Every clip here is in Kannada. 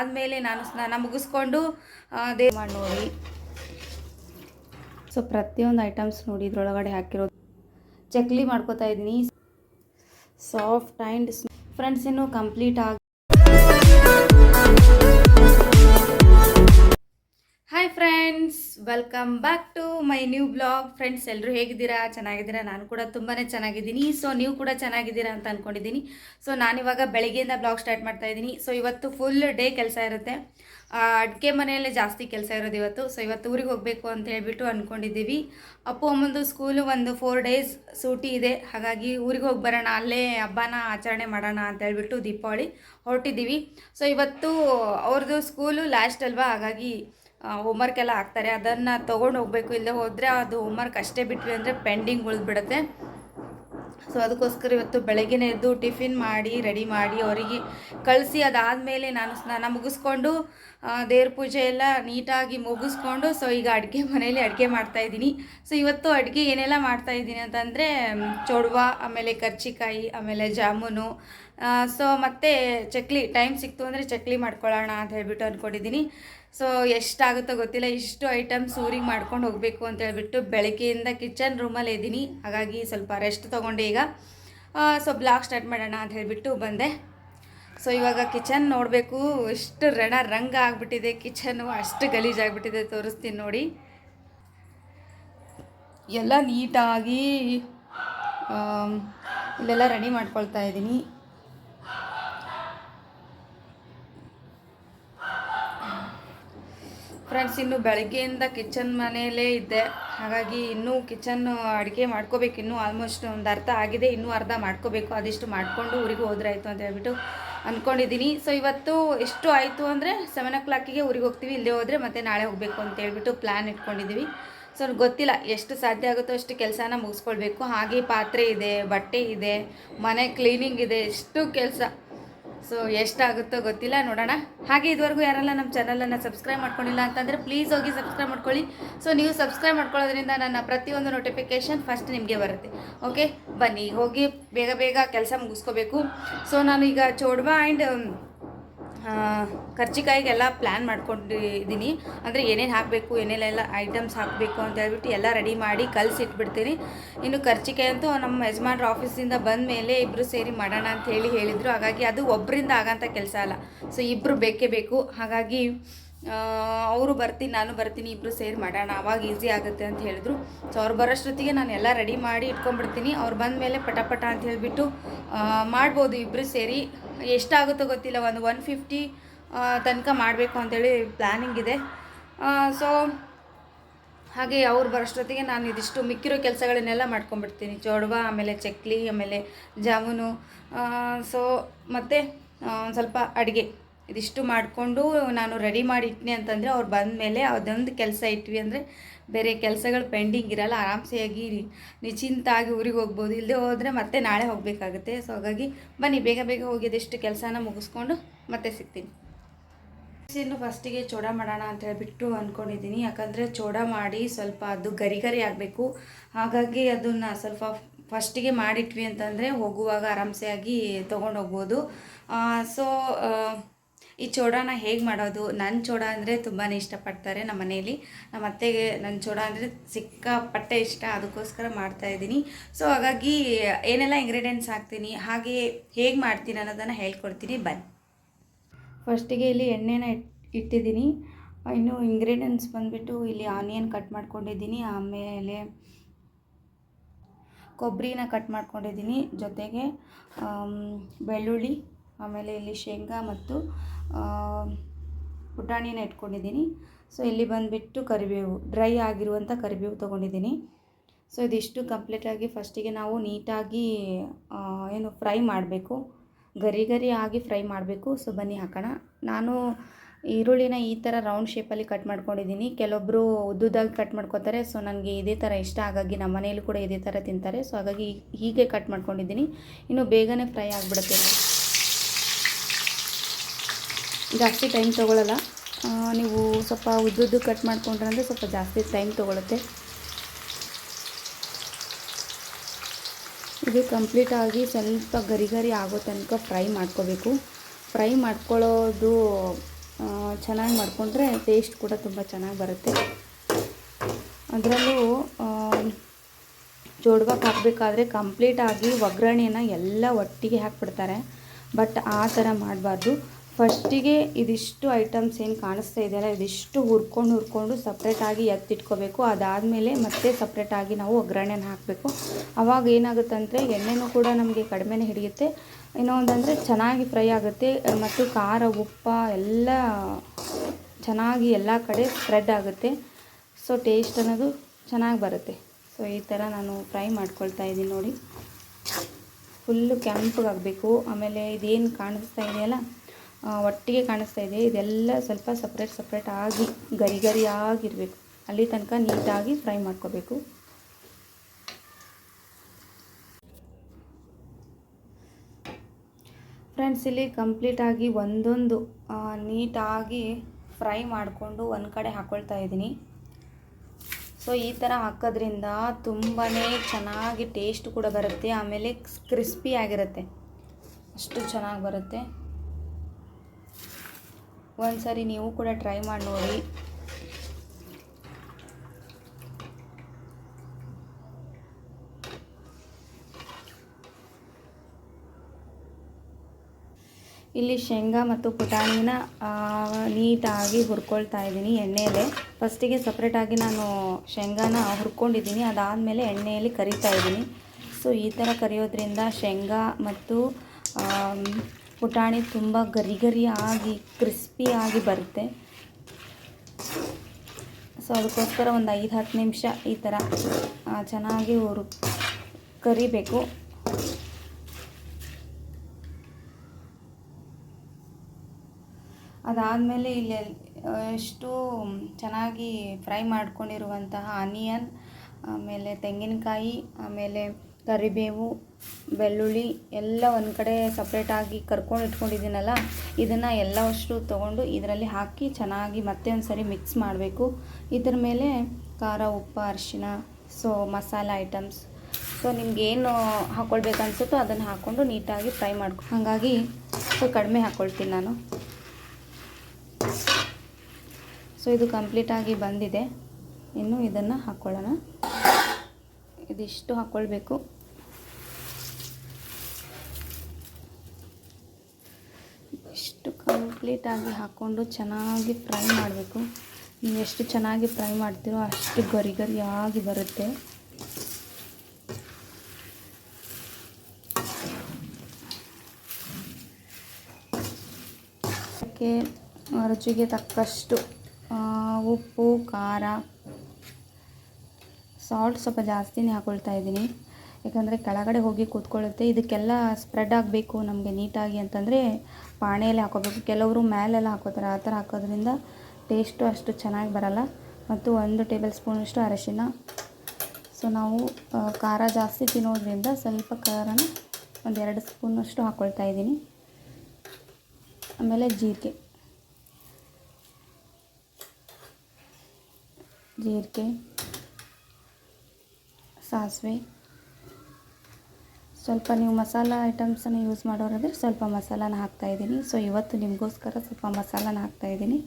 ಆದಮೇಲೆ ನಾನು ಸ್ನಾನ ಮುಗಿಸ್ಕೊಂಡು ದೇವ್ ಮಾಡಿ ನೋಡಿ. ಸೊ ಪ್ರತಿಯೊಂದು ಐಟಮ್ಸ್ ನೋಡಿ ಇದ್ರೊಳಗಡೆ ಹಾಕಿರೋದು. ಚಕ್ಲಿ ಮಾಡ್ಕೋತಾ ಇದ್ದೀನಿ ಸಾಫ್ಟ್ ಆ್ಯಂಡ್ ಫ್ರೆಂಡ್ಸ್ ಇನ್ನು ಕಂಪ್ಲೀಟ್ ಆಗಿ friends welcome back to my new vlog friends ಎಲ್ಲರೂ ಹೇಗಿದ್ದೀರಾ? ಚೆನ್ನಾಗಿದ್ದೀರಾ? ನಾನು ಕೂಡ ತುಂಬಾ ಚೆನ್ನಾಗಿದ್ದೀನಿ. ಸೊ ನೀವು ಕೂಡ ಚೆನ್ನಾಗಿದ್ದೀರಾ ಅಂತ ಅಂದ್ಕೊಂಡಿದ್ದೀನಿ ಸೊ ನಾನಿವಾಗ ಬೆಳಗ್ಗೆಯಿಂದ ಬ್ಲಾಗ್ ಸ್ಟಾರ್ಟ್ ಮಾಡ್ತಾ ಇದ್ದೀನಿ. ಸೊ ಇವತ್ತು ಫುಲ್ ಡೇ ಕೆಲಸ ಇರುತ್ತೆ. ಅಡುಗೆ ಮನೆಯಲ್ಲೇ ಜಾಸ್ತಿ ಕೆಲಸ ಇರೋದು ಇವತ್ತು. ಸೊ ಇವತ್ತು ಊರಿಗೆ ಹೋಗಬೇಕು ಅಂತ ಹೇಳಿಬಿಟ್ಟು ಅಂದ್ಕೊಂಡಿದ್ದೀವಿ ಅಪ್ಪು ಅಮ್ಮಂದು ಸ್ಕೂಲು ಒಂದು ಫೋರ್ ಡೇಸ್ ಸೂಟಿ ಇದೆ. ಹಾಗಾಗಿ ಊರಿಗೆ ಹೋಗಿ ಬರೋಣ, ಅಲ್ಲೇ ಹಬ್ಬನ ಆಚರಣೆ ಮಾಡೋಣ ಅಂತ ಹೇಳ್ಬಿಟ್ಟು ದೀಪಾವಳಿ ಹೊರಟಿದ್ದೀವಿ. ಸೊ ಇವತ್ತು ಅವ್ರದ್ದು ಸ್ಕೂಲು ಲಾಸ್ಟ್ ಅಲ್ವಾ? ಹಾಗಾಗಿ ಹೋಮ್ವರ್ಕ್ ಎಲ್ಲ ಹಾಕ್ತಾರೆ. ಅದನ್ನು ತೊಗೊಂಡು ಹೋಗಬೇಕು. ಇಲ್ಲದೆ ಹೋದರೆ ಅದು ಹೋಮ್ವರ್ಕ್ ಅಷ್ಟೇ ಬಿಟ್ವಿ ಅಂದರೆ ಪೆಂಡಿಂಗ್ ಉಳಿದ್ಬಿಡುತ್ತೆ. ಸೊ ಅದಕ್ಕೋಸ್ಕರ ಇವತ್ತು ಬೆಳಗ್ಗೆನೇ ಎದ್ದು ಟಿಫಿನ್ ಮಾಡಿ ರೆಡಿ ಮಾಡಿ ಅವರಿಗೆ ಕಳಿಸಿ, ಅದಾದಮೇಲೆ ನಾನು ಸ್ನಾನ ಮುಗಿಸ್ಕೊಂಡು ದೇವ್ರ ಪೂಜೆ ಎಲ್ಲ ನೀಟಾಗಿ ಮುಗಿಸ್ಕೊಂಡು ಸೊ ಈಗ ಅಡುಗೆ ಮನೆಯಲ್ಲಿ ಅಡುಗೆ ಮಾಡ್ತಾಯಿದ್ದೀನಿ ಸೊ ಇವತ್ತು ಅಡುಗೆ ಏನೆಲ್ಲ ಮಾಡ್ತಾಯಿದ್ದೀನಿ ಅಂತಂದರೆ ಚೊಡ್ವ, ಆಮೇಲೆ ಕರ್ಚಿಕಾಯಿ, ಆಮೇಲೆ ಜಾಮೂನು ಸೊ ಮತ್ತು ಚಕ್ಲಿ ಟೈಮ್ ಸಿಕ್ತು ಅಂದರೆ ಚಕ್ಲಿ ಮಾಡ್ಕೊಳ್ಳೋಣ ಅಂತ ಹೇಳ್ಬಿಟ್ಟು ಅಂದ್ಕೊಂಡಿದ್ದೀನಿ ಸೊ ಎಷ್ಟಾಗುತ್ತೋ ಗೊತ್ತಿಲ್ಲ. ಇಷ್ಟು ಐಟಮ್ಸ್ ಊರಿಗೆ ಮಾಡ್ಕೊಂಡು ಹೋಗಬೇಕು ಅಂತ ಹೇಳ್ಬಿಟ್ಟು ಬೆಳಗ್ಗೆಯಿಂದ ಕಿಚನ್ ರೂಮಲ್ಲಿ ಇದ್ದೀನಿ. ಹಾಗಾಗಿ ಸ್ವಲ್ಪ ರೆಸ್ಟ್ ತೊಗೊಂಡೆ ಈಗ. ಸೊ ಬ್ಲಾಗ್ ಸ್ಟಾರ್ಟ್ ಮಾಡೋಣ ಅಂತ ಹೇಳಿಬಿಟ್ಟು ಬಂದೆ. ಸೊ ಇವಾಗ ಕಿಚನ್ ನೋಡಬೇಕು. ಎಷ್ಟು ರಣ ರಂಗ ಆಗಿಬಿಟ್ಟಿದೆ. ಕಿಚನ್ನು ಅಷ್ಟು ಗಲೀಜಾಗ್ಬಿಟ್ಟಿದೆ ತೋರಿಸ್ತೀನಿ ನೋಡಿ. ಎಲ್ಲ ನೀಟಾಗಿ ಇಲ್ಲೆಲ್ಲ ರೆಡಿ ಮಾಡ್ಕೊಳ್ತಾ ಇದ್ದೀನಿ. ಫ್ರೆಂಡ್ಸ್ ಇನ್ನು ಬೆಳಗ್ಗೆಯಿಂದ ಕಿಚನ್ ಮನೆಯಲ್ಲೇ ಇದ್ದೆ. ಹಾಗಾಗಿ ಇನ್ನೂ ಕಿಚನ್ ಅಡುಗೆ ಮಾಡ್ಕೋಬೇಕು. ಇನ್ನೂ ಆಲ್ಮೋಸ್ಟ್ ಒಂದು ಅರ್ಧ ಆಗಿದೆ. ಇನ್ನೂ ಅರ್ಧ ಮಾಡ್ಕೋಬೇಕು. ಅದಿಷ್ಟು ಮಾಡಿಕೊಂಡು ಊರಿಗೆ ಹೋದ್ರೆ ಆಯಿತು ಅಂತ ಹೇಳ್ಬಿಟ್ಟು ಅಂದ್ಕೊಂಡಿದ್ದೀನಿ ಸೊ ಇವತ್ತು ಎಷ್ಟು ಆಯಿತು ಅಂದರೆ ಸೆವೆನ್ ಓ ಕ್ಲಾಕಿಗೆ ಊರಿಗೆ ಹೋಗ್ತೀವಿ. ಇಲ್ಲೇ ಹೋದರೆ ಮತ್ತೆ ನಾಳೆ ಹೋಗಬೇಕು ಅಂತ ಹೇಳ್ಬಿಟ್ಟು ಪ್ಲ್ಯಾನ್ ಇಟ್ಕೊಂಡಿದ್ದೀವಿ. ಸೊ ಗೊತ್ತಿಲ್ಲ ಎಷ್ಟು ಸಾಧ್ಯ ಆಗುತ್ತೋ ಅಷ್ಟು ಕೆಲಸನ ಮುಗಿಸ್ಕೊಳ್ಬೇಕು. ಹಾಗೆ ಪಾತ್ರೆ ಇದೆ, ಬಟ್ಟೆ ಇದೆ, ಮನೆ ಕ್ಲೀನಿಂಗ್ ಇದೆ, ಎಷ್ಟು ಕೆಲಸ. ಸೊ ಎಷ್ಟಾಗುತ್ತೋ ಗೊತ್ತಿಲ್ಲ, ನೋಡೋಣ. ಹಾಗೆ ಇದುವರೆಗೂ ಯಾರೆಲ್ಲ ನಮ್ಮ ಚಾನಲನ್ನು ಸಬ್ಸ್ಕ್ರೈಬ್ ಮಾಡ್ಕೊಂಡಿಲ್ಲ ಅಂತಂದರೆ ಪ್ಲೀಸ್ ಹೋಗಿ ಸಬ್ಸ್ಕ್ರೈಬ್ ಮಾಡ್ಕೊಳ್ಳಿ. ಸೊ ನೀವು ಸಬ್ಸ್ಕ್ರೈಬ್ ಮಾಡ್ಕೊಳ್ಳೋದ್ರಿಂದ ನನ್ನ ಪ್ರತಿಯೊಂದು ನೋಟಿಫಿಕೇಷನ್ ಫಸ್ಟ್ ನಿಮಗೆ ಬರುತ್ತೆ. ಓಕೆ ಬನ್ನಿ, ಹೋಗಿ ಬೇಗ ಬೇಗ ಕೆಲಸ ಮುಗಿಸ್ಕೋಬೇಕು. ಸೊ ನಾನು ಈಗ ಚೋಡ್ವಾ ಆ್ಯಂಡ್ ಕರ್ಚಿಕಾಯಿಗೆಲ್ಲ ಪ್ಲ್ಯಾನ್ ಮಾಡ್ಕೊಂಡಿದ್ದೀನಿ. ಅಂದರೆ ಏನೇನು ಹಾಕಬೇಕು ಏನೇನೆಲ್ಲ ಐಟಮ್ಸ್ ಹಾಕಬೇಕು ಅಂತ ಹೇಳ್ಬಿಟ್ಟು ಎಲ್ಲ ರೆಡಿ ಮಾಡಿ ಕಲಸಿಟ್ಬಿಡ್ತೀನಿ. ಇನ್ನು ಕರ್ಜಿಕಾಯಿ ಅಂತೂ ನಮ್ಮ ಯಜಮಾನ್ರ ಆಫೀಸಿಂದ ಬಂದ ಮೇಲೆ ಇಬ್ಬರು ಸೇರಿ ಮಾಡೋಣ ಅಂತ ಹೇಳಿ ಹೇಳಿದರು. ಹಾಗಾಗಿ ಅದು ಒಬ್ಬರಿಂದ ಆಗೋಂಥ ಕೆಲಸ ಅಲ್ಲ. ಸೊ ಇಬ್ಬರು ಬೇಕೇ ಬೇಕು. ಹಾಗಾಗಿ ಅವರು ಬರ್ತೀನಿ, ನಾನು ಬರ್ತೀನಿ ಇಬ್ಬರು ಸೇರಿ ಮಾಡೋಣ. ಅವಾಗ ಈಸಿ ಆಗುತ್ತೆ ಅಂತ ಹೇಳಿದ್ರು. ಸೊ ಅವ್ರು ಬರೋಷ್ಟೊತ್ತಿಗೆ ನಾನು ಎಲ್ಲ ರೆಡಿ ಮಾಡಿ ಇಟ್ಕೊಂಡ್ಬಿಡ್ತೀನಿ. ಅವ್ರು ಬಂದ ಮೇಲೆ ಪಟ ಅಂತ ಹೇಳಿಬಿಟ್ಟು ಮಾಡ್ಬೋದು ಇಬ್ಬರು ಸೇರಿ. ಎಷ್ಟಾಗುತ್ತೋ ಗೊತ್ತಿಲ್ಲ, ಒಂದು ಒನ್ ಫಿಫ್ಟಿ ತನಕ ಮಾಡಬೇಕು ಅಂತೇಳಿ ಪ್ಲ್ಯಾನಿಂಗ್ ಇದೆ. ಸೊ ಹಾಗೆ ಅವ್ರು ಬರೋಷ್ಟೊತ್ತಿಗೆ ನಾನು ಇದಿಷ್ಟು ಮಿಕ್ಕಿರೋ ಕೆಲಸಗಳನ್ನೆಲ್ಲ ಮಾಡ್ಕೊಂಡ್ಬಿಡ್ತೀನಿ. ಚೋಡ್ವ ಆಮೇಲೆ ಚಕ್ಲಿ, ಆಮೇಲೆ ಜಾಮೂನು ಸೊ ಮತ್ತು ಸ್ವಲ್ಪ ಅಡುಗೆ. ಇದಿಷ್ಟು ಮಾಡಿಕೊಂಡು ನಾನು ರೆಡಿ ಮಾಡಿ ಇಟ್ನಿ ಅಂತಂದರೆ ಅವ್ರು ಬಂದ ಮೇಲೆ ಅದೊಂದು ಕೆಲಸ ಇಟ್ವಿ ಅಂದರೆ ಬೇರೆ ಕೆಲಸಗಳು ಪೆಂಡಿಂಗ್ ಇರಲ್ಲ, ಆರಾಮ್ಸೆಯಾಗಿ ನಿಶ್ಚಿಂತಾಗಿ ಊರಿಗೆ ಹೋಗ್ಬೋದು. ಇಲ್ಲದೆ ಹೋದರೆ ಮತ್ತೆ ನಾಳೆ ಹೋಗಬೇಕಾಗುತ್ತೆ. ಸೊ ಹಾಗಾಗಿ ಬನ್ನಿ, ಬೇಗ ಬೇಗ ಹೋಗಿ ಇದಿಷ್ಟು ಕೆಲಸನ ಮುಗಿಸ್ಕೊಂಡು ಮತ್ತೆ ಸಿಗ್ತೀನಿ. ಇನ್ನು ಫಸ್ಟಿಗೆ ಚೋಡ ಮಾಡೋಣ ಅಂತ ಹೇಳಿಬಿಟ್ಟು ಅಂದ್ಕೊಂಡಿದ್ದೀನಿ ಯಾಕಂದರೆ ಚೋಡ ಮಾಡಿ ಸ್ವಲ್ಪ ಅದು ಗರಿ ಗರಿ ಆಗಬೇಕು. ಹಾಗಾಗಿ ಅದನ್ನು ಸ್ವಲ್ಪ ಫಸ್ಟಿಗೆ ಮಾಡಿಟ್ವಿ ಅಂತಂದರೆ ಹೋಗುವಾಗ ಆರಾಮ್ಸೆಯಾಗಿ ತೊಗೊಂಡು ಹೋಗ್ಬೋದು ಸೊ ಈ ಚೋಡಾನ ಹೇಗೆ ಮಾಡೋದು? ನನ್ನ ಚೋಡ ಅಂದರೆ ತುಂಬಾ ಇಷ್ಟಪಡ್ತಾರೆ ನಮ್ಮ ಮನೇಲಿ ನಮ್ಮ ಅತ್ತೆಗೆ ನನ್ನ ಚೋಡ ಅಂದರೆ ಸಿಕ್ಕಾಪಟ್ಟೆ ಇಷ್ಟ. ಅದಕ್ಕೋಸ್ಕರ ಮಾಡ್ತಾಯಿದ್ದೀನಿ ಸೊ ಹಾಗಾಗಿ ಏನೆಲ್ಲ ಇಂಗ್ರೀಡಿಯೆಂಟ್ಸ್ ಹಾಕ್ತೀನಿ? ಹಾಗೆ ಹೇಗೆ ಮಾಡ್ತೀನಿ ಅನ್ನೋದನ್ನು ಹೇಳ್ಕೊಡ್ತೀನಿ. ಬನ್ನಿ. ಫಸ್ಟಿಗೆ ಇಲ್ಲಿ ಎಣ್ಣೆನ ಇಟ್, ಇಟ್ಟಿದ್ದೀನಿ. ಇನ್ನು ಇಂಗ್ರೀಡಿಯೆಂಟ್ಸ್ ಬಂದುಬಿಟ್ಟು ಇಲ್ಲಿ ಆನಿಯನ್ ಕಟ್ ಮಾಡ್ಕೊಂಡಿದ್ದೀನಿ. ಆಮೇಲೆ ಕೊಬ್ಬರಿನ ಕಟ್ ಮಾಡ್ಕೊಂಡಿದ್ದೀನಿ ಜೊತೆಗೆ ಬೆಳ್ಳುಳ್ಳಿ. ಆಮೇಲೆ ಇಲ್ಲಿ ಶೇಂಗಾ ಮತ್ತು ಪುಟಾಣಿನ ಇಟ್ಕೊಂಡಿದ್ದೀನಿ. ಸೊ, ಇಲ್ಲಿ ಬಂದುಬಿಟ್ಟು ಕರಿಬೇವು, ಡ್ರೈ ಆಗಿರುವಂಥ ಕರಿಬೇವು ತೊಗೊಂಡಿದ್ದೀನಿ. ಸೊ, ಇದಿಷ್ಟು ಕಂಪ್ಲೀಟಾಗಿ ಫಸ್ಟಿಗೆ ನಾವು ನೀಟಾಗಿ ಏನು ಫ್ರೈ ಮಾಡಬೇಕು. ಗರಿ ಗರಿ ಆಗಿ ಫ್ರೈ ಮಾಡಬೇಕು. ಸೊ, ಬನ್ನಿ ಹಾಕೋಣ. ನಾನು ಈರುಳ್ಳಿನ ಈ ಥರ ರೌಂಡ್ ಶೇಪಲ್ಲಿ ಕಟ್ ಮಾಡ್ಕೊಂಡಿದ್ದೀನಿ. ಕೆಲವೊಬ್ಬರು ಉದ್ದುದಾಗಿ ಕಟ್ ಮಾಡ್ಕೊತಾರೆ. ಸೊ ನನಗೆ ಇದೇ ಥರ ಇಷ್ಟ. ಹಾಗಾಗಿ ನಮ್ಮ ಮನೆಯಲ್ಲೂ ಕೂಡ ಇದೇ ಥರ ತಿಂತಾರೆ. ಸೊ, ಹಾಗಾಗಿ ಹೀಗೆ ಕಟ್ ಮಾಡ್ಕೊಂಡಿದ್ದೀನಿ. ಇನ್ನು ಬೇಗನೆ ಫ್ರೈ ಆಗಿಬಿಡುತ್ತೆ. ಜಾಸ್ತಿ ಟೈಮ್ ತೊಗೊಳ್ಳಲ್ಲ ನೀವು ಸ್ವಲ್ಪ ಉದ್ದುದ್ದು ಕಟ್ ಮಾಡ್ಕೊಂಡ್ರೆ ಅಂದರೆ ಸ್ವಲ್ಪ ಜಾಸ್ತಿ ಟೈಮ್ ತೊಗೊಳುತ್ತೆ. ಇದು ಕಂಪ್ಲೀಟಾಗಿ ಸ್ವಲ್ಪ ಗರಿ ಗರಿ ಆಗೋ ತನಕ ಫ್ರೈ ಮಾಡ್ಕೋಬೇಕು. ಫ್ರೈ ಮಾಡ್ಕೊಳ್ಳೋದು ಚೆನ್ನಾಗಿ ಮಾಡಿಕೊಂಡ್ರೆ ಟೇಸ್ಟ್ ಕೂಡ ತುಂಬ ಚೆನ್ನಾಗಿ ಬರುತ್ತೆ. ಅದರಲ್ಲೂ ಜೋಡ್ಬಾಕ್ ಹಾಕಬೇಕಾದ್ರೆ ಕಂಪ್ಲೀಟಾಗಿ ಒಗ್ಗರಣೆಯನ್ನು ಎಲ್ಲ ಒಟ್ಟಿಗೆ ಹಾಕ್ಬಿಡ್ತಾರೆ. ಬಟ್ ಆ ಥರ ಮಾಡಬಾರ್ದು. ಫಸ್ಟಿಗೆ ಇದಿಷ್ಟು ಐಟಮ್ಸ್ ಏನು ಕಾಣಿಸ್ತಾ ಇದೆಯಲ್ಲ, ಇದಿಷ್ಟು ಹುರ್ಕೊಂಡು ಹುರ್ಕೊಂಡು ಸಪ್ರೇಟಾಗಿ ಎತ್ತಿಟ್ಕೋಬೇಕು. ಅದಾದಮೇಲೆ ಮತ್ತೆ ಸಪ್ರೇಟಾಗಿ ನಾವು ಒಗ್ಗರಣೆನ ಹಾಕಬೇಕು. ಆವಾಗ ಏನಾಗುತ್ತಂದರೆ ಎಣ್ಣೆನೂ ಕೂಡ ನಮಗೆ ಕಡಿಮೆನೇ ಹಿಡಿಯುತ್ತೆ. ಇನ್ನೊಂದಂದರೆ ಚೆನ್ನಾಗಿ ಫ್ರೈ ಆಗುತ್ತೆ. ಮತ್ತು ಖಾರ, ಉಪ್ಪ ಎಲ್ಲ ಚೆನ್ನಾಗಿ ಎಲ್ಲ ಕಡೆ ಸ್ಪ್ರೆಡ್ ಆಗುತ್ತೆ. ಸೊ ಟೇಸ್ಟ್ ಅನ್ನೋದು ಚೆನ್ನಾಗಿ ಬರುತ್ತೆ. ಸೊ ಈ ಥರ ನಾನು ಫ್ರೈ ಮಾಡ್ಕೊಳ್ತಾ ಇದ್ದೀನಿ ನೋಡಿ. ಫುಲ್ಲು ಕೆಂಪಗಾಗಬೇಕು. ಆಮೇಲೆ ಇದೇನು ಕಾಣಿಸ್ತಾ ಇದೆಯಲ್ಲ ಒಟ್ಟಿಗೆ ಕಾಣಿಸ್ತಾ ಇದೆ. ಇದೆಲ್ಲ ಸ್ವಲ್ಪ ಸಪ್ರೇಟ್ ಸಪ್ರೇಟ್ ಆಗಿ, ಗರಿ ಗರಿ ಆಗಿರಬೇಕು. ಅಲ್ಲಿ ತನಕ ನೀಟಾಗಿ ಫ್ರೈ ಮಾಡ್ಕೋಬೇಕು. ಫ್ರೆಂಡ್ಸ್, ಇಲ್ಲಿ ಕಂಪ್ಲೀಟಾಗಿ ಒಂದೊಂದು ನೀಟಾಗಿ ಫ್ರೈ ಮಾಡಿಕೊಂಡು ಒಂದು ಕಡೆ ಹಾಕ್ಕೊಳ್ತಾ ಇದ್ದೀನಿ. ಸೊ ಈ ಥರ ಹಾಕೋದ್ರಿಂದ ತುಂಬಾ ಚೆನ್ನಾಗಿ ಟೇಸ್ಟ್ ಕೂಡ ಬರುತ್ತೆ. ಆಮೇಲೆ ಕ್ರಿಸ್ಪಿಯಾಗಿರುತ್ತೆ ಅಷ್ಟು ಚೆನ್ನಾಗಿ ಬರುತ್ತೆ. ಒಂದು ಸಾರಿ ನೀವು ಕೂಡ ಟ್ರೈ ಮಾಡಿ ನೋಡಿ. ಇಲ್ಲಿ ಶೇಂಗಾ ಮತ್ತು ಪುಟಾಣಿನ ನೀಟಾಗಿ ಹುರ್ಕೊಳ್ತಾ ಇದ್ದೀನಿ ಎಣ್ಣೆಯಲ್ಲೇ ಫಸ್ಟಿಗೆ ಸಪ್ರೇಟಾಗಿ ನಾನು ಶೇಂಗಾನ ಹುರ್ಕೊಂಡಿದ್ದೀನಿ. ಅದಾದಮೇಲೆ ಎಣ್ಣೆಯಲ್ಲಿ ಕರಿತಾ ಇದ್ದೀನಿ. ಸೊ ಈ ಥರ ಕರಿಯೋದ್ರಿಂದ ಶೇಂಗಾ ಮತ್ತು ಪುಟಾಣಿ ತುಂಬ ಗರಿ ಗರಿ ಆಗಿ ಕ್ರಿಸ್ಪಿ ಆಗಿ ಬರುತ್ತೆ. ಸೊ ಅದಕ್ಕೋಸ್ಕರ ಒಂದು ಐದು, ಹತ್ತು ನಿಮಿಷ ಈ ಥರ ಚೆನ್ನಾಗಿ ಹುರು, ಕರಿಬೇಕು. ಅದಾದಮೇಲೆ ಇಲ್ಲಿ ಎಷ್ಟು ಚೆನ್ನಾಗಿ ಫ್ರೈ ಮಾಡ್ಕೊಂಡಿರುವಂತಹ ಆನಿಯನ್, ಆಮೇಲೆ ತೆಂಗಿನಕಾಯಿ, ಆಮೇಲೆ ಕರಿಬೇವು, ಬೆಳ್ಳುಳ್ಳಿ ಎಲ್ಲ ಒಂದು ಕಡೆ ಸಪ್ರೇಟಾಗಿ ಕರ್ಕೊಂಡು ಇಟ್ಕೊಂಡಿದ್ದೀನಲ್ಲ, ಇದನ್ನು ಎಲ್ಲ ಅಷ್ಟು ತೊಗೊಂಡು ಇದರಲ್ಲಿ ಹಾಕಿ ಚೆನ್ನಾಗಿ ಮತ್ತೆ ಒಂದು ಸರಿ ಮಿಕ್ಸ್ ಮಾಡಬೇಕು. ಇದ್ರ ಮೇಲೆ ಖಾರ, ಉಪ್ಪು ಅರಿಶಿನ ಸೊ ಮಸಾಲ ಐಟಮ್ಸ್ ಸೊ ನಿಮ್ಗೆ ಏನು ಅದನ್ನು ಹಾಕ್ಕೊಂಡು ನೀಟಾಗಿ ಫ್ರೈ ಮಾಡ್ಕೊ ಹಾಗಾಗಿ ಸೊ ಕಡಿಮೆ ಹಾಕ್ಕೊಳ್ತೀನಿ ನಾನು. ಸೊ ಇದು ಕಂಪ್ಲೀಟಾಗಿ ಬಂದಿದೆ. ಇನ್ನು ಇದನ್ನು ಹಾಕ್ಕೊಳ್ಳೋಣ ಇದಿಷ್ಟು ಹಾಕ್ಕೊಳ್ಬೇಕು ಇಷ್ಟು ಕಂಪ್ಲೀಟಾಗಿ ಹಾಕ್ಕೊಂಡು ಚೆನ್ನಾಗಿ ಫ್ರೈ ಮಾಡಬೇಕು. ನೀವು ಎಷ್ಟು ಚೆನ್ನಾಗಿ ಫ್ರೈ ಮಾಡ್ತೀರೋ ಅಷ್ಟು ಗರಿ ಗರಿಯಾಗಿ ಬರುತ್ತೆ. ಅದಕ್ಕೆ ರುಚಿಗೆ ತಕ್ಕಷ್ಟು ಉಪ್ಪು, ಖಾರ ಸಾಲ್ಟ್ ಸ್ವಲ್ಪ ಜಾಸ್ತಿನೇ ಹಾಕ್ಕೊಳ್ತಾ ಇದ್ದೀನಿ. ಯಾಕಂದರೆ ಕೆಳಗಡೆ ಹೋಗಿ ಕೂತ್ಕೊಳ್ಳುತ್ತೆ. ಇದಕ್ಕೆಲ್ಲ ಸ್ಪ್ರೆಡ್ ಆಗಬೇಕು ನಮಗೆ ನೀಟಾಗಿ ಅಂತಂದರೆ ಪಾಣೆಯಲ್ಲಿ ಹಾಕೋಬೇಕು. ಕೆಲವರು ಮೇಲೆಲ್ಲ ಹಾಕೋತಾರೆ. ಆ ಥರ ಹಾಕೋದ್ರಿಂದ ಟೇಸ್ಟು ಅಷ್ಟು ಚೆನ್ನಾಗಿ ಬರಲ್ಲ. ಮತ್ತು ಒಂದು ಟೇಬಲ್ ಸ್ಪೂನಷ್ಟು ಅರಶಿನ. ಸೊ ನಾವು ಖಾರ ಜಾಸ್ತಿ ತಿನ್ನೋದ್ರಿಂದ ಸ್ವಲ್ಪ ಖಾರನ ಒಂದು ಎರಡು ಸ್ಪೂನಷ್ಟು ಹಾಕ್ಕೊಳ್ತಾ ಇದ್ದೀನಿ. ಆಮೇಲೆ ಜೀರಿಗೆ. ಜೀರಿಗೆ, ಸಾಸಿವೆ. ಸ್ವಲ್ಪ ನೀವು ಮಸಾಲ ಐಟಮ್ಸನ್ನು ಯೂಸ್ ಮಾಡೋರಾದರೆ ಸ್ವಲ್ಪ ಮಸಾಲಾನ ಹಾಕ್ತಾಯಿದ್ದೀನಿ ಸೊ ಇವತ್ತು ನಿಮಗೋಸ್ಕರ ಸ್ವಲ್ಪ ಮಸಾಲಾನ ಹಾಕ್ತಾಯಿದ್ದೀನಿ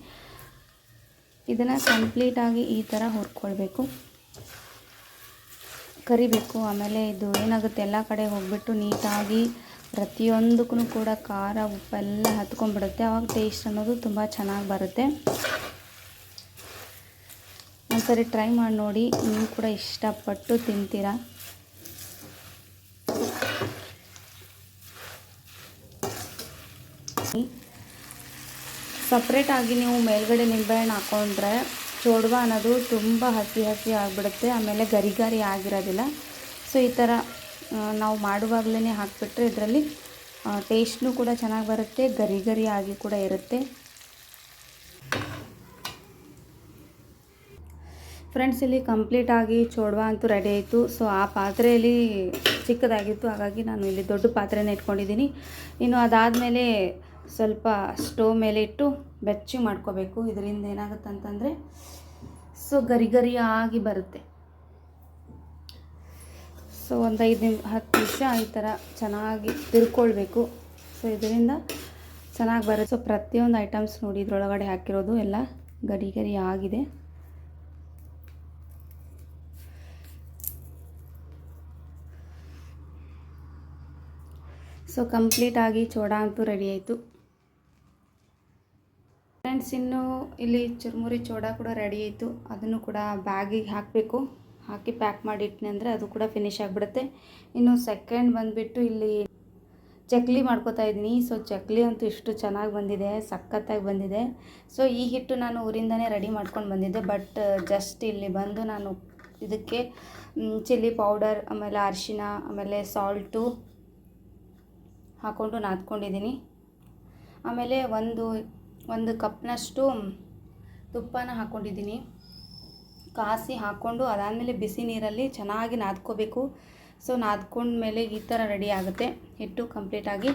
ಇದನ್ನು ಕಂಪ್ಲೀಟಾಗಿ ಈ ಥರ ಹುರ್ಕೊಳ್ಬೇಕು. ಕರಿಬೇಕು. ಆಮೇಲೆ ಇದು ಏನಾಗುತ್ತೆ? ಎಲ್ಲ ಕಡೆ ಹೋಗ್ಬಿಟ್ಟು ನೀಟಾಗಿ ಪ್ರತಿಯೊಂದಕ್ಕೂ ಕೂಡ ಖಾರ ಉಪ್ಪೆಲ್ಲ ಹತ್ಕೊಂಡ್ಬಿಡುತ್ತೆ. ಆವಾಗ ಟೇಸ್ಟ್ ಅನ್ನೋದು ತುಂಬ ಚೆನ್ನಾಗಿ ಬರುತ್ತೆ. ಒಂದ್ಸರಿ ಟ್ರೈ ಮಾಡಿ ನೋಡಿ. ನೀವು ಕೂಡ ಇಷ್ಟಪಟ್ಟು ತಿಂತೀರಾ? ಸಪ್ರೇಟಾಗಿ ನೀವು ಮೇಲ್ಗಡೆ ನಿಂಬೆಹಣ್ಣು ಹಾಕ್ಕೊಂಡ್ರೆ ಚೋಡ್ವ ಅನ್ನೋದು ತುಂಬ ಹಸಿ ಹಸಿ ಆಗಿಬಿಡುತ್ತೆ, ಆಮೇಲೆ ಗರಿ ಆಗಿರೋದಿಲ್ಲ. ಸೊ ಈ ಥರ ನಾವು ಮಾಡುವಾಗಲೇ ಹಾಕಿಬಿಟ್ರೆ ಇದರಲ್ಲಿ ಟೇಸ್ಟ್ನೂ ಕೂಡ ಚೆನ್ನಾಗಿ ಬರುತ್ತೆ ಗರಿ ಗರಿ ಆಗಿ ಕೂಡ ಇರುತ್ತೆ. ಫ್ರೆಂಡ್ಸ್ ಇಲ್ಲಿ ಕಂಪ್ಲೀಟಾಗಿ ಚೋಡ್ವ ಅಂತೂ ರೆಡಿ ಆಯಿತು. ಸೊ ಆ ಪಾತ್ರೆಯಲ್ಲಿ ಚಿಕ್ಕದಾಗಿತ್ತು, ಹಾಗಾಗಿ ನಾನು ಇಲ್ಲಿ ದೊಡ್ಡ ಪಾತ್ರೆನ ಇಟ್ಕೊಂಡಿದ್ದೀನಿ. ಇನ್ನು ಅದಾದಮೇಲೆ ಸ್ವಲ್ಪ ಸ್ಟೋವ್ ಮೇಲೆ ಇಟ್ಟು ಬೆಚ್ಚಿ ಮಾಡ್ಕೋಬೇಕು. ಇದರಿಂದ ಏನಾಗುತ್ತೆ ಅಂತಂದರೆ ಸೊ ಗರಿ ಗರಿ ಬರುತ್ತೆ. ಸೊ ಒಂದು ಐದು ನಿಮ್, ಹತ್ತು ನಿಮಿಷ ಈ ಥರ ಚೆನ್ನಾಗಿ ತಿರ್ಕೊಳ್ಬೇಕು. ಸೊ ಇದರಿಂದ ಚೆನ್ನಾಗಿ ಬರುತ್ತೆ. ಸೊ ಪ್ರತಿಯೊಂದು ಐಟಮ್ಸ್ ನೋಡಿ, ಇದರೊಳಗಡೆ ಹಾಕಿರೋದು ಎಲ್ಲ ಗರಿ ಗರಿ ಆಗಿದೆ. ಸೊ ಕಂಪ್ಲೀಟಾಗಿ ಚೋಡ ಅಂತೂ ರೆಡಿ ಆಯಿತು. ಫ್ರೆಂಡ್ಸ್, ಇನ್ನು ಇಲ್ಲಿ ಚುರುಮುರಿ ಚೋಡ ಕೂಡ ರೆಡಿ ಆಯಿತು. ಅದನ್ನು ಕೂಡ ಬ್ಯಾಗಿಗೆ ಹಾಕಬೇಕು. ಹಾಕಿ ಪ್ಯಾಕ್ ಮಾಡಿ ಇಟ್ಟಿನಿ ಅಂದರೆ ಅದು ಕೂಡ ಫಿನಿಶ್ ಆಗಿಬಿಡುತ್ತೆ. ಇನ್ನು ಸೆಕೆಂಡ್ ಬಂದುಬಿಟ್ಟು ಇಲ್ಲಿ ಚಕ್ಲಿ ಮಾಡ್ಕೋತಾ ಇದ್ದೀನಿ. ಸೊ ಚಕ್ಲಿ ಅಂತೂ ಇಷ್ಟು ಚೆನ್ನಾಗಿ ಬಂದಿದೆ, ಸಖತ್ತಾಗಿ ಬಂದಿದೆ. ಸೊ ಈ ಹಿಟ್ಟು ನಾನು ಊರಿಂದನೇ ರೆಡಿ ಮಾಡ್ಕೊಂಡು ಬಂದಿದ್ದೆ. ಬಟ್ ಜಸ್ಟ್ ಇಲ್ಲಿ ಬಂದು ನಾನು ಇದಕ್ಕೆ ಚಿಲ್ಲಿ ಪೌಡರ್ ಆಮೇಲೆ ಅರಿಶಿನ ಆಮೇಲೆ ಸಾಲ್ಟು ಹಾಕ್ಕೊಂಡು ನಾದ್ಕೊಂಡಿದ್ದೀನಿ. ಆಮೇಲೆ ಒಂದು ಒಂದು ಕಪ್ನಷ್ಟು ತುಪ್ಪನ ಹಾಕ್ಕೊಂಡಿದ್ದೀನಿ. ಕಾಸಿ ಹಾಕ್ಕೊಂಡು ಅದಾದಮೇಲೆ ಬಿಸಿ ನೀರಲ್ಲಿ ಚೆನ್ನಾಗಿ ನಾದ್ಕೋಬೇಕು. ಸೊ, ನಾದ್ಕೊಂಡ್ಮೇಲೆ ಈ ಥರ ರೆಡಿ ಆಗುತ್ತೆ. ಹಿಟ್ಟು ಕಂಪ್ಲೀಟಾಗಿ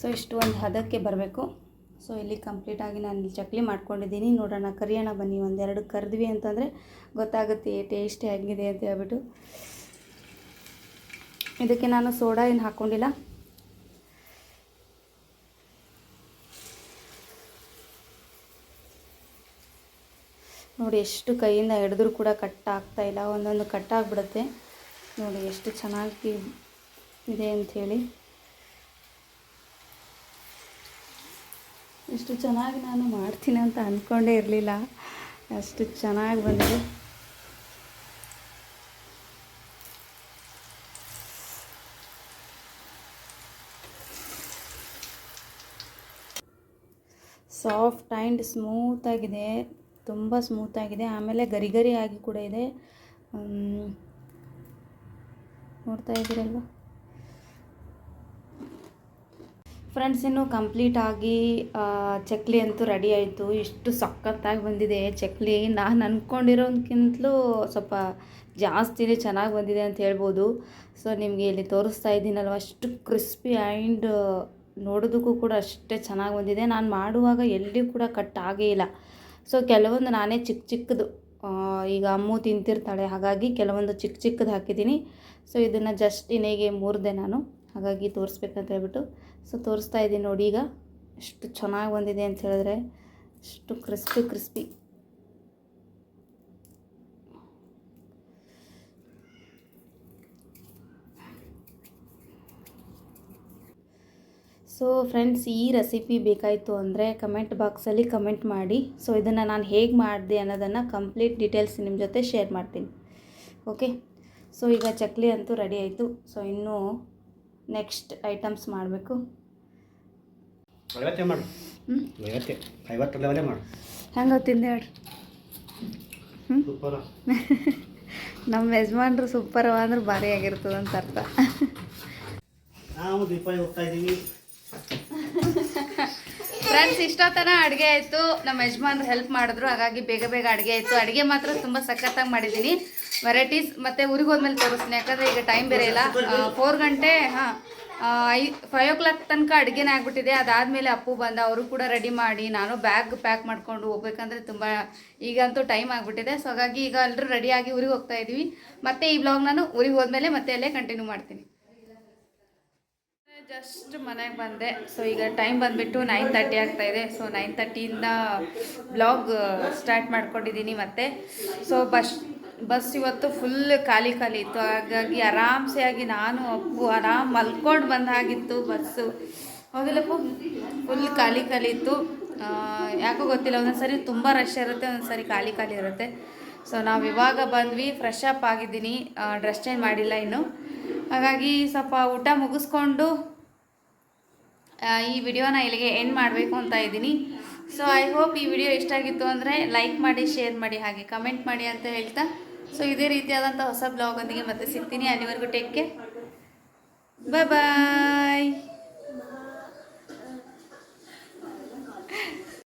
ಸೊ, ಇಷ್ಟು ಒಂದು ಹದಕ್ಕೆ ಬರಬೇಕು. ಸೊ, ಇಲ್ಲಿ ಕಂಪ್ಲೀಟಾಗಿ ನಾನು ಚಕ್ಲಿ ಮಾಡ್ಕೊಂಡಿದ್ದೀನಿ. ನೋಡೋಣ, ಕರಿಯೋಣ ಬನ್ನಿ. ಒಂದೆರಡು ಕರೆದ್ವಿ ಅಂತಂದರೆ ಗೊತ್ತಾಗುತ್ತೆ ಟೇಸ್ಟ್ ಹೇಗಿದೆ ಅಂತ ಹೇಳ್ಬಿಟ್ಟು. ಇದಕ್ಕೆ ನಾನು ಸೋಡಾ ಏನು ಹಾಕ್ಕೊಂಡಿಲ್ಲ. ನೋಡಿ ಎಷ್ಟು ಕೈಯಿಂದ ಹಿಡಿದ್ರೂ ಕೂಡ ಕಟ್ ಆಗ್ತಾ ಇಲ್ಲ, ಒಂದೊಂದು ಕಟ್ ಆಗಿಬಿಡುತ್ತೆ. ನೋಡಿ ಎಷ್ಟು ಚೆನ್ನಾಗಿ ಇದೆ ಅಂಥೇಳಿ ಎಷ್ಟು ಚೆನ್ನಾಗಿ ನಾನು ಮಾಡ್ತೀನಿ ಅಂತ ಅಂದ್ಕೊಂಡೇ ಇರಲಿಲ್ಲ. ಅಷ್ಟು ಚೆನ್ನಾಗಿ ಬಂದಿದೆ. ಸಾಫ್ಟ್ ಆ್ಯಂಡ್ ಸ್ಮೂತಾಗಿದೆ ತುಂಬ ಸ್ಮೂತಾಗಿದೆ ಆಮೇಲೆ ಗರಿ ಗರಿ ಆಗಿ ಕೂಡ ಇದೆ. ನೋಡ್ತಾ ಇದ್ದೀರಲ್ವ? ಫ್ರೆಂಡ್ಸ್, ಇನ್ನು ಕಂಪ್ಲೀಟ್ ಆಗಿ ಚಕ್ಲಿ ಅಂತೂ ರೆಡಿ ಆಯಿತು. ಇಷ್ಟು ಸಖತ್ತಾಗಿ ಬಂದಿದೆ. ಚಕ್ಲಿ ನಾನು ಅಂದ್ಕೊಂಡಿರೋದಕ್ಕಿಂತಲೂ ಸ್ವಲ್ಪ ಜಾಸ್ತಿನೇ ಚೆನ್ನಾಗಿ ಬಂದಿದೆ ಅಂತ ಹೇಳ್ಬೋದು. ಸೊ, ನಿಮಗೆ ಇಲ್ಲಿ ತೋರಿಸ್ತಾ ಇದ್ದೀನಲ್ವ? ಅಷ್ಟು ಕ್ರಿಸ್ಪಿ ಆ್ಯಂಡ್ ನೋಡೋದಕ್ಕೂ ಕೂಡ ಅಷ್ಟೇ ಚೆನ್ನಾಗಿ ಬಂದಿದೆ. ನಾನು ಮಾಡುವಾಗ ಎಲ್ಲಿ ಕೂಡ ಕಟ್ ಆಗೇ ಇಲ್ಲ. ಸೊ ಕೆಲವೊಂದು ನಾನೇ ಚಿಕ್ಕ ಚಿಕ್ಕದು. ಈಗ ಅಮ್ಮು ತಿಂತಿರ್ತಾಳೆ, ಹಾಗಾಗಿ ಕೆಲವೊಂದು ಚಿಕ್ಕ ಚಿಕ್ಕದು ಹಾಕಿದ್ದೀನಿ. ಸೊ ಇದನ್ನು ಜಸ್ಟ್ ಇನ್ನೇಗೆ ಮೂರಿದೆ ನಾನು. ಹಾಗಾಗಿ ತೋರಿಸ್ಬೇಕಂತ ಹೇಳ್ಬಿಟ್ಟು. ಸೊ ತೋರಿಸ್ತಾ ಇದ್ದೀನಿ ನೋಡಿ ಈಗ. ಎಷ್ಟು ಚೆನ್ನಾಗಿ ಬಂದಿದೆ ಅಂತ ಹೇಳಿದ್ರೆ ಅಷ್ಟು ಕ್ರಿಸ್ಪಿ ಕ್ರಿಸ್ಪಿ ಸೊ ಫ್ರೆಂಡ್ಸ್ ಈ ರೆಸಿಪಿ ಬೇಕಾಯಿತು ಅಂದರೆ ಕಮೆಂಟ್ ಬಾಕ್ಸಲ್ಲಿ ಕಮೆಂಟ್ ಮಾಡಿ. ಸೊ ಇದನ್ನು ನಾನು ಹೇಗೆ ಮಾಡಿದೆ ಅನ್ನೋದನ್ನು ಕಂಪ್ಲೀಟ್ ಡೀಟೇಲ್ಸ್ ನಿಮ್ಮ ಜೊತೆ ಶೇರ್ ಮಾಡ್ತೀನಿ. ಓಕೆ ಸೊ ಈಗ ಚಕ್ಲಿ ಅಂತೂ ರೆಡಿ ಆಯಿತು. ಸೊ ಇನ್ನೂ ನೆಕ್ಸ್ಟ್ ಐಟಮ್ಸ್ ಮಾಡಬೇಕು. ಹೆಂಗ ಹ್ಞೂ ತಿಂದೆ ಹೇಳ್ರಿ ನಮ್ಮ ಯಜಮಾನ್ರು ಸೂಪರ್. ಅವ ಅಂದ್ರೆ ಭಾರಿ ಆಗಿರ್ತದಂತ ಅಂತ ಅರ್ಥ. ನಾವು ದೀಪಾವಳಿ ಹೋಗ್ತಾ ಇದ್ದೀವಿ. ಫ್ರೆಂಡ್ಸ್ ಇಷ್ಟೊತ್ತನ ಅಡುಗೆ ಆಯಿತು. ನಮ್ಮ ಯಜಮಾನ್ರು ಹೆಲ್ಪ್ ಮಾಡಿದ್ರು. ಹಾಗಾಗಿ ಬೇಗ ಬೇಗ ಅಡುಗೆ ಆಯಿತು. ಅಡುಗೆ ಮಾತ್ರ ತುಂಬ ಸಖತ್ತಾಗಿ ಮಾಡಿದ್ದೀನಿ. ವೆರೈಟೀಸ್ ಮತ್ತು ಊರಿಗೆ ಹೋದ್ಮೇಲೆ ತೋರಿಸ್ತೀನಿ. ಯಾಕಂದರೆ ಈಗ ಟೈಮ್ ಬೇರೆ ಇಲ್ಲ. ಫೋರ್ ಗಂಟೆ, ಹಾಂ ಐ ಫೈವ್ ಓ ಕ್ಲಾಕ್ ತನಕ ಅಡುಗೆನೇ ಆಗಿಬಿಟ್ಟಿದೆ. ಅದಾದಮೇಲೆ ಅಪ್ಪು ಬಂದ. ಅವರು ಕೂಡ ರೆಡಿ ಮಾಡಿ. ನಾನು ಬ್ಯಾಗ್ ಪ್ಯಾಕ್ ಮಾಡ್ಕೊಂಡು ಹೋಗ್ಬೇಕಂದ್ರೆ ತುಂಬ ಈಗಂತೂ ಟೈಮ್ ಆಗಿಬಿಟ್ಟಿದೆ. ಸೊ ಹಾಗಾಗಿ ಈಗ ಎಲ್ಲರೂ ರೆಡಿಯಾಗಿ ಊರಿಗೆ ಹೋಗ್ತಾ ಇದ್ದೀವಿ ಮತ್ತೆ ಈ ಬ್ಲಾಗ್ ನಾನು ಊರಿಗೆ ಹೋದ್ಮೇಲೆ ಮತ್ತೆ ಅಲ್ಲೇ ಕಂಟಿನ್ಯೂ ಮಾಡ್ತೀನಿ. ಜಸ್ಟ್ ಮನೆಗೆ ಬಂದೆ. ಸೊ ಈಗ ಟೈಮ್ ಬಂದ್ಬಿಟ್ಟು ನೈನ್ ತರ್ಟಿ ಇದೆ. ಸೊ ನೈನ್ ತರ್ಟಿಯಿಂದ ಬ್ಲಾಗ್ ಸ್ಟಾರ್ಟ್ ಮಾಡ್ಕೊಂಡಿದ್ದೀನಿ ಮತ್ತೆ. ಸೊ ಬಸ್ ಬಸ್ ಇವತ್ತು ಫುಲ್ ಖಾಲಿ ಖಾಲಿ ಇತ್ತು. ಹಾಗಾಗಿ ಆರಾಮ್ಸೆ ಆಗಿ ನಾನು ಅಪ್ಪು ಆರಾಮ್ ಮಲ್ಕೊಂಡು ಬಂದ ಹಾಗಿತ್ತು ಬಸ್ಸು ಹೌದಿಲ್ಲಪ್ಪು? ಫುಲ್ ಖಾಲಿ ಖಾಲಿ ಇತ್ತು. ಯಾಕೋ ಗೊತ್ತಿಲ್ಲ. ಒಂದೊಂದು ಸರಿ ತುಂಬ ರಶ್ ಇರುತ್ತೆ ಒಂದೊಂದು ಸರಿ ಖಾಲಿ ಖಾಲಿ ಇರುತ್ತೆ. ಸೊ ನಾವು ಇವಾಗ ಬಂದ್ವಿ ಫ್ರೆಶ್ ಅಪ್ ಆಗಿದ್ದೀನಿ. ಡ್ರೆಸ್ ಚೇಂಜ್ ಮಾಡಿಲ್ಲ ಇನ್ನು. ಹಾಗಾಗಿ ಸ್ವಲ್ಪ ಊಟ ಮುಗಿಸ್ಕೊಂಡು ಈ ವಿಡಿಯೋನ ಇಲ್ಲಿಗೆ ಎಂಡ್ ಮಾಡಬೇಕು ಅಂತ ಇದ್ದೀನಿ. ಸೊ ಐ ಹೋಪ್ ಈ ವಿಡಿಯೋ ಇಷ್ಟ ಆಗಿತ್ತು ಅಂದರೆ ಲೈಕ್ ಮಾಡಿ ಶೇರ್ ಮಾಡಿ, ಹಾಗೆ ಕಮೆಂಟ್ ಮಾಡಿ ಅಂತ ಹೇಳ್ತಾ. ಸೊ ಇದೇ ರೀತಿಯಾದಂಥ ಹೊಸ ಬ್ಲಾಗೊಂದಿಗೆ ಮತ್ತೆ ಸಿಗ್ತೀನಿ. ಅಲ್ಲಿವರೆಗೂ ಟೇಕ್ ಕೇರ್ ಬಾಯ್ ಬಾಯ್